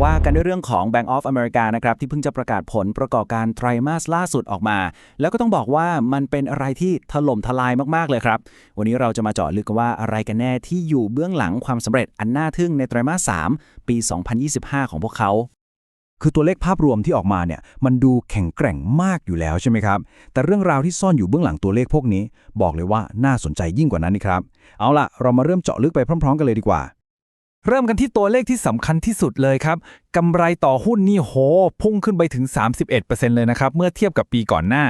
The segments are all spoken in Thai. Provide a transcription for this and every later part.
ว่ากันด้วยเรื่องของ Bank of America นะครับที่เพิ่งจะประกาศผลประกอบการไตรมาสล่าสุดออกมา แล้วก็ต้องบอกว่ามันเป็นอะไรที่ถล่มทลายมากๆเลยครับ วันนี้เราจะมาเจาะลึกกันว่าอะไรกันแน่ที่อยู่เบื้องหลังความสำเร็จอันน่าทึ่งในไตรมาส 3 ปี 2025 ของพวกเขา คือตัวเลขภาพรวมที่ออกมาเนี่ยมันดูแข็งแกร่งมากอยู่แล้วใช่ไหมครับ แต่เรื่องราวที่ซ่อนอยู่เบื้องหลังตัวเลขพวกนี้ บอกเลยว่าน่าสนใจยิ่งกว่านั้นนี่ครับเอาล่ะเรามาเริ่มเจาะลึกไปพร้อม ๆ กันเลยดีกว่า เริ่มกันที่ตัวเลขที่สำคัญที่สุดเลยครับกำไรต่อหุ้นนี่โห พุ่งขึ้นไปถึง 31%เลยนะครับ เมื่อเทียบกับปีก่อนหน้า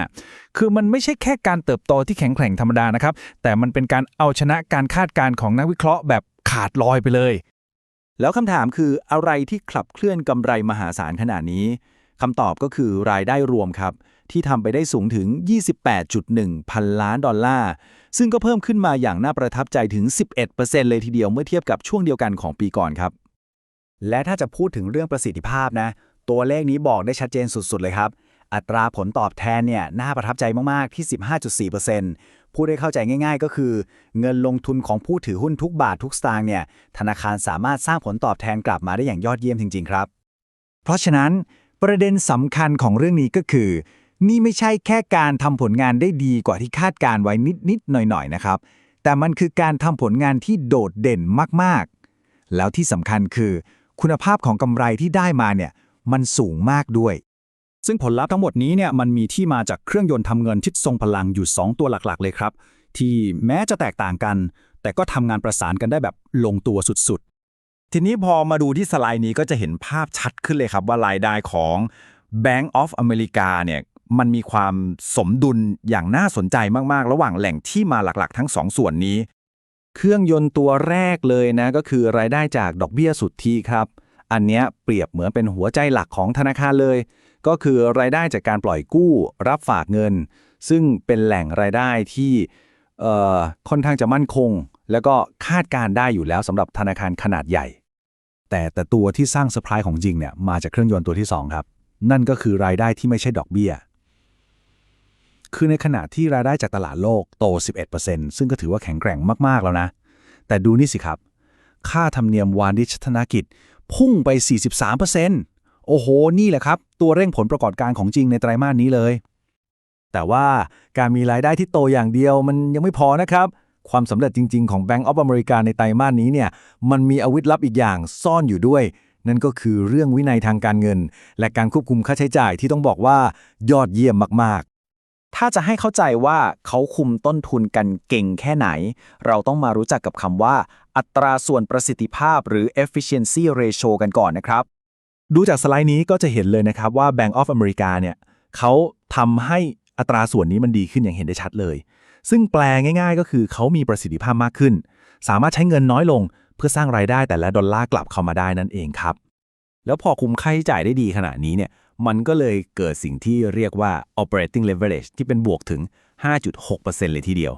คือมันไม่ใช่แค่การเติบโตที่แข็งแกร่งธรรมดานะครับ แต่มันเป็นการเอาชนะการคาดการณ์ของนักวิเคราะห์แบบขาดลอยไปเลย แล้วคำถามคืออะไรที่ขับเคลื่อนกำไรมหาศาลขนาดนี้คำตอบก็คือรายได้รวมครับ ที่ทำไปได้สูงถึง 28.1 พันล้านดอลลาร์ ซึ่งก็เพิ่มขึ้นมาอย่างน่าประทับใจถึง 11%เลยทีเดียวเมื่อเทียบกับช่วงเดียวกันของปีก่อนครับ และถ้าจะพูดถึงเรื่องประสิทธิภาพนะ ตัวเลขนี้บอกได้ชัดเจนสุด ๆ เลยครับ อัตราผลตอบแทนเนี่ยน่าประทับใจมาก ๆ ที่ 15.4%พูดได้เข้าใจง่าย ๆ ก็คือ เงินลงทุนของผู้ถือหุ้นทุกบาททุกสตางค์เนี่ยธนาคารสามารถสร้างผลตอบแทนกลับมาได้อย่างยอดเยี่ยมจริง ๆ ครับ เพราะฉะนั้นประเด็นสำคัญของเรื่องนี้ก็คือ นี่ไม่ใช่แค่การทำผลงานได้ดีกว่าที่คาดการไว้นิดๆหน่อยๆนะครับ แต่มันคือการทำผลงานที่โดดเด่นมากๆ แล้วที่สำคัญคือ คุณภาพของกำไรที่ได้มาเนี่ยมันสูงมากด้วย ซึ่งผลลัพธ์ทั้งหมดนี้เนี่ยมันมีที่มาจากเครื่องยนต์ทำเงินที่ทรงพลังอยู่ 2 ตัวหลักๆ เลยครับ ที่แม้จะแตกต่างกัน แต่ก็ทำงานประสานกันได้แบบลงตัวสุดๆ ทีนี้พอมาดูที่สไลด์นี้ก็จะเห็นภาพชัดขึ้นเลยครับว่ารายได้ของ Bank of America เนี่ย มันมีความสมดุลอย่างน่าสนใจมากๆ ระหว่างแหล่งที่มาหลักๆ ทั้งสองส่วนนี้ เครื่องยนต์ตัวแรกเลยนะก็คือรายได้จากดอกเบี้ยสุทธิครับ อันเนี้ยเปรียบเหมือนเป็นหัวใจหลักของธนาคารเลย ก็คือรายได้จากการปล่อยกู้ รับฝากเงิน ซึ่งเป็นแหล่งรายได้ที่ค่อนข้างจะมั่นคง แล้วก็คาดการได้อยู่แล้วสำหรับธนาคารขนาดใหญ่ แต่แต่ตัวที่สร้างเซอร์ไพรส์ของจริงเนี่ยมาจากเครื่องยนต์ตัวที่2ครับนั่นก็คือรายได้ที่ไม่ใช่ดอกเบี้ย คือในขณะที่รายได้จากตลาดโลกโต 11%ซึ่งก็ถือว่าแข็งแกร่งมาก ๆ แล้วนะ แต่ดูนี่สิครับ ค่าธรรมเนียมวานิชธนกิจ พุ่งไป 43%โอ้โห นี่แหละครับ ตัวเร่งผลประกอบการของจริงในไตรมาสนี้เลย แต่ว่าการมีรายได้ที่โตอย่างเดียวมันยังไม่พอนะครับ ความสำเร็จจริง ๆ ของ Bank of America ในไตรมาสนี้เนี่ย มันมีอาวุธลับอีกอย่างซ่อนอยู่ด้วยนั่นก็คือเรื่องวินัยทางการเงิน และการควบคุมค่าใช้จ่ายที่ต้องบอกว่ายอดเยี่ยมมาก ถ้าจะให้เข้าใจว่าเขาคุมต้นทุนกันเก่งแค่ไหน เราต้องมารู้จักกับคำว่า อัตราส่วนประสิทธิภาพหรือ efficiency ratio กันก่อนนะครับ ดูจากสไลด์นี้ก็จะเห็นเลยนะครับว่า Bank of America เนี่ยเขาทำให้อัตราส่วนนี้มันดีขึ้นอย่างเห็นได้ชัดเลย ซึ่งแปลง่ายๆ ก็คือเขามีประสิทธิภาพมากขึ้น สามารถใช้เงินน้อยลง เพื่อสร้างรายได้แต่ละดอลลาร์กลับเข้ามาได้นั่นเองครับ แล้วพอคุมค่าใช้จ่ายได้ดีขนาดนี้เนี่ย มันก็เลยเกิดสิ่งที่เรียกว่า operating leverage ที่เป็นบวกถึง 5.6%เลยทีเดียว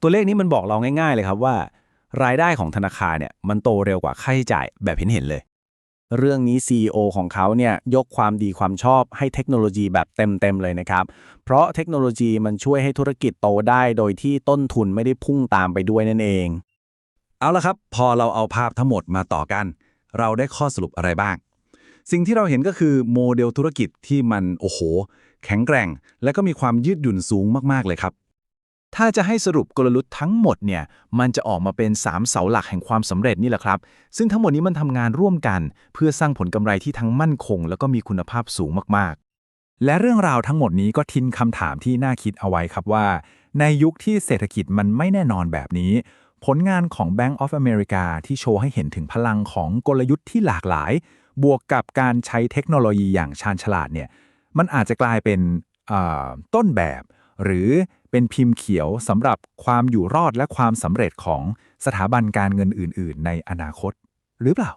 ตัวเลขนี้มันบอกเราง่าย ๆ เลยครับว่า รายได้ของธนาคารเนี่ยมันโตเร็วกว่าค่าใช้จ่ายแบบเห็นๆเลย เรื่องนี้ CEO ของเขาเนี่ยยกความดีความชอบให้เทคโนโลยีแบบเต็มๆเลยนะครับ เพราะเทคโนโลยีมันช่วยให้ธุรกิจโตได้โดยที่ต้นทุนไม่ได้พุ่งตามไปด้วยนั่นเอง เอาละครับ พอเราเอาภาพทั้งหมดมาต่อกัน เราได้ข้อสรุปอะไรบ้าง สิ่งที่เราเห็นก็คือโมเดลธุรกิจที่มันโอ้โห แข็งแกร่ง และก็มีความยืดหยุ่นสูงมากๆเลยครับ ถ้าจะให้สรุปกลยุทธ์ทั้งหมดเนี่ยมันจะออกมาเป็น 3 เสาหลักแห่งความสำเร็จนี่แหละครับ ซึ่งทั้งหมดนี้มันทำงานร่วมกัน เพื่อสร้างผลกำไรที่ทั้งมั่นคง แล้วก็มีคุณภาพสูงมากๆ และเรื่องราวทั้งหมดนี้ก็ทิ้งคำถามที่น่าคิดเอาไว้ครับว่า ในยุคที่เศรษฐกิจมันไม่แน่นอนแบบนี้ผลงานของ Bank of America ที่โชว์ให้เห็นถึงพลังของกลยุทธ์ที่หลากหลาย บวกกับการใช้เทคโนโลยีอย่างชาญฉลาดเนี่ยมันอาจจะกลายเป็นต้นแบบ หรือเป็นพิมพ์เขียวสำหรับความอยู่รอดและความสำเร็จของสถาบันการเงินอื่น ๆ ในอนาคต หรือเปล่า